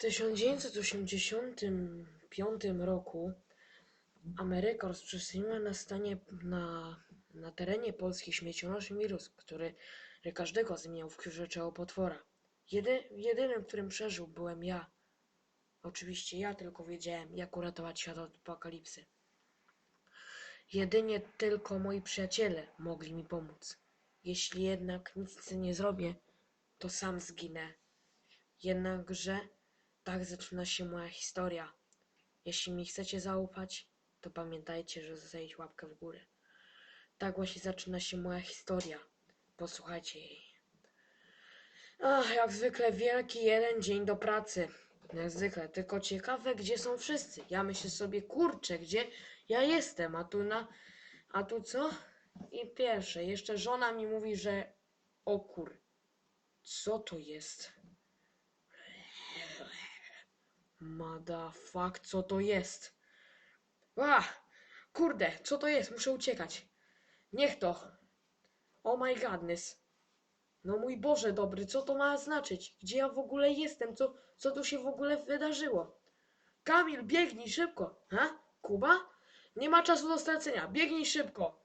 1985 roku Ameryka rozprzestrzeniła na stanie na, na terenie Polski śmiecionośny wirus, który każdego zmieniał w krzyżyczego potwora. Jedy, jedynym, którym przeżył, byłem ja. Oczywiście ja tylko wiedziałem, jak uratować świat od apokalipsy. Jedynie tylko moi przyjaciele mogli mi pomóc. Jeśli jednak nic nie zrobię, to sam zginę. Jednakże tak zaczyna się moja historia. Jeśli mi chcecie zaufać, to pamiętajcie, że zostawić łapkę w górę. Tak właśnie zaczyna się moja historia. Posłuchajcie jej. Ach, jak zwykle wielki jeden dzień do pracy. Jak zwykle, tylko ciekawe, gdzie są wszyscy. Ja myślę sobie, kurczę, gdzie ja jestem, a tu na... A tu co? I pierwsze, jeszcze żona mi mówi, że... O kur... Co to jest? Motherfuck, co to jest? A, kurde, co to jest? Muszę uciekać. Niech to. Oh my godness. No mój Boże dobry, co to ma znaczyć? Gdzie ja w ogóle jestem? Co, co tu się w ogóle wydarzyło? Kamil, biegnij szybko. Ha? Kuba? Nie ma czasu do stracenia. Biegnij szybko.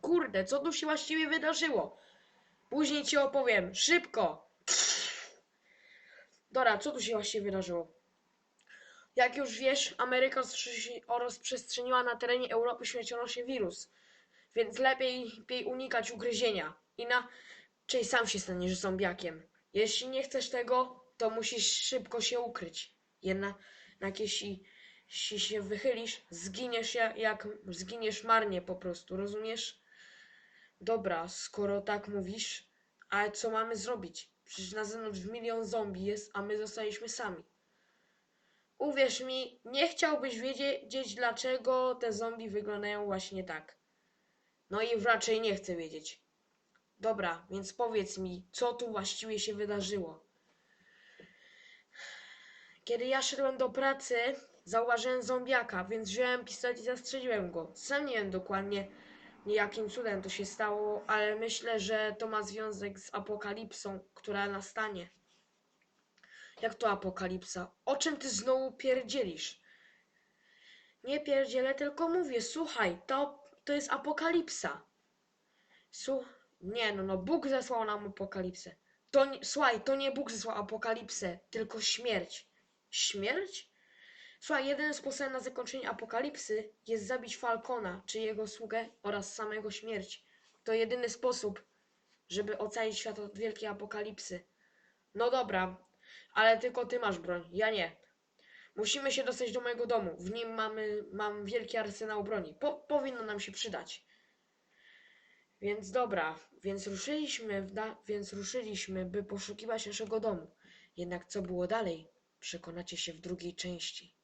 Kurde, co tu się właściwie wydarzyło? Później ci opowiem. Szybko. Dobra, co tu się właściwie wydarzyło? Jak już wiesz, Ameryka rozprze- rozprzestrzeniła na terenie Europy śmiercionośny wirus, więc lepiej, lepiej unikać ugryzienia. Inaczej sam się staniesz zombiakiem. Jeśli nie chcesz tego, to musisz szybko się ukryć. Jednak jeśli, jeśli się wychylisz, zginiesz jak zginiesz marnie po prostu, rozumiesz? Dobra, skoro tak mówisz, ale co mamy zrobić? Przecież na zewnątrz milion zombie jest, a my zostaliśmy sami. Uwierz mi, nie chciałbyś wiedzieć, dlaczego te zombie wyglądają właśnie tak. No i raczej nie chcę wiedzieć. Dobra, więc powiedz mi, co tu właściwie się wydarzyło. Kiedy ja szedłem do pracy, zauważyłem zombiaka, więc wziąłem pistolet i zastrzeliłem go. Sam nie wiem dokładnie, jakim cudem to się stało, ale myślę, że to ma związek z apokalipsą, która nastanie. Jak to apokalipsa? O czym ty znowu pierdzielisz? Nie pierdzielę, tylko mówię, słuchaj, to, to jest apokalipsa. Słuch... Nie, no, no, Bóg zesłał nam apokalipsę. To nie, słuchaj, to nie Bóg zesłał apokalipsę, tylko śmierć. Śmierć? Słuchaj, jeden sposobem na zakończenie apokalipsy jest zabić Falcona, czy jego sługę oraz samego śmierć. To jedyny sposób, żeby ocalić świat od wielkiej apokalipsy. No dobra, ale tylko ty masz broń, ja nie. Musimy się dostać do mojego domu. W nim mamy, mam wielki arsenał broni. Po, powinno nam się przydać. Więc dobra, więc ruszyliśmy, da, więc ruszyliśmy, by poszukiwać naszego domu. Jednak co było dalej, przekonacie się w drugiej części.